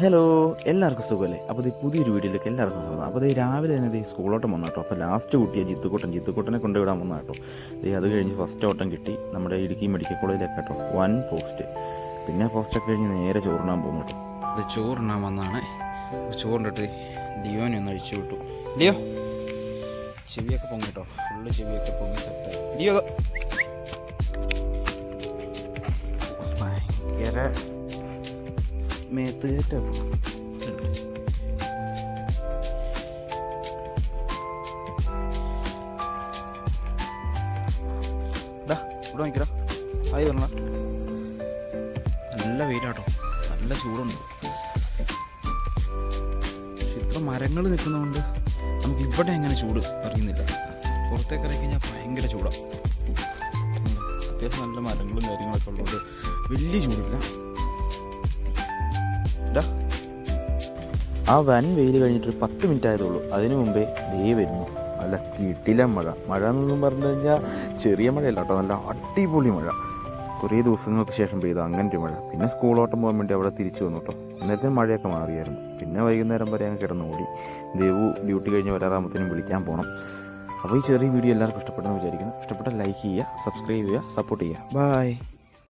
Hello എല്ലാവർക്കും സുഖമല്ലേ? അപ്പോൾ ഇത് പുതിയൊരു വീഡിയോയിലേക്ക് എല്ലാവർക്കും സ്വാഗതം. അപ്പോൾ ഇത് രാവിലെ തന്നെ ഇത് സ്കൂളോട്ടം വന്നു കേട്ടോ. അപ്പോൾ ലാസ്റ്റ് കുട്ടിയെ ജിത്തുക്കൂട്ടൻ ജിത്തുക്കൂട്ടനെ കൊണ്ടുവിടാൻ വന്ന കേട്ടോ. ഇത് അത് കഴിഞ്ഞ് ഫസ്റ്റ് ഓട്ടം കിട്ടി നമ്മുടെ ഇടുക്കി മെഡിക്കൽ കോളേജിലേക്ക് കേട്ടോ. വൺ പോസ്റ്റ് പിന്നെ പോസ്റ്റൊക്കെ കഴിഞ്ഞ് നേരെ ചോറിനാൻ പോകുന്നു കേട്ടോ. അത് ചോറിനാൻ വന്നാണ്. ചോറിന്റെ ദിയോനെ ഒന്ന് അഴിച്ചു വിട്ടു. ലിയോ ചെവിയൊക്കെ പൊങ്ങി കേട്ടോ. ഫുള്ള് ചെവിയൊക്കെ പൊങ്ങി തട്ട. ലിയോ ഭയങ്കര മേത്ത് കയറ്റം ഇതാ ഇവിടെ നോക്കിടാ ആയി വരണ നല്ല വെയിലാട്ടോ. നല്ല ചൂടുണ്ട്. പക്ഷെ ഇത്ര മരങ്ങൾ നിൽക്കുന്നതുകൊണ്ട് നമുക്ക് ഇവിടെ എങ്ങനെ ചൂട് അറിയുന്നില്ല. പുറത്തേക്ക് ഇറങ്ങി കഴിഞ്ഞാൽ ഭയങ്കര ചൂടാണ് അത്യാവശ്യം നല്ല മരങ്ങളും കാര്യങ്ങളൊക്കെ ഉള്ളതുകൊണ്ട് വലിയ ചൂടില്ല. ആ വൻ വെയിൽ കഴിഞ്ഞിട്ട് ഒരു പത്ത് മിനിറ്റ് ആയതുള്ളൂ അതിനു മുമ്പേ ദേ വരുന്നു. അല്ല കിട്ടില്ല മഴ. മഴ എന്നൊന്നും പറഞ്ഞു കഴിഞ്ഞാൽ ചെറിയ മഴയല്ല കേട്ടോ. നല്ല അടിപൊളി മഴ. കുറേ ദിവസങ്ങൾക്ക് ശേഷം പെയ്ത അങ്ങനെ ഒരു മഴ. പിന്നെ സ്കൂളോട്ടം പോകാൻ വേണ്ടി അവിടെ തിരിച്ചു വന്നു കേട്ടോ. അന്നേരത്തിന് മഴയൊക്കെ മാറിയായിരുന്നു. പിന്നെ വൈകുന്നേരം വരെ അങ്ങ് കിടന്നു ഓടി ദേവു ഡ്യൂട്ടി കഴിഞ്ഞ് വരാറാകുമ്പോഴത്തേനും വിളിക്കാൻ പോകണം അപ്പോൾ ഈ ചെറിയ വീഡിയോ എല്ലാവർക്കും ഇഷ്ടപ്പെട്ടെന്ന് വിചാരിക്കുന്നു. ഇഷ്ടപ്പെട്ട ലൈക്ക് ചെയ്യുക സബ്സ്ക്രൈബ് ചെയ്യുക സപ്പോർട്ട് ചെയ്യുക. ബൈ.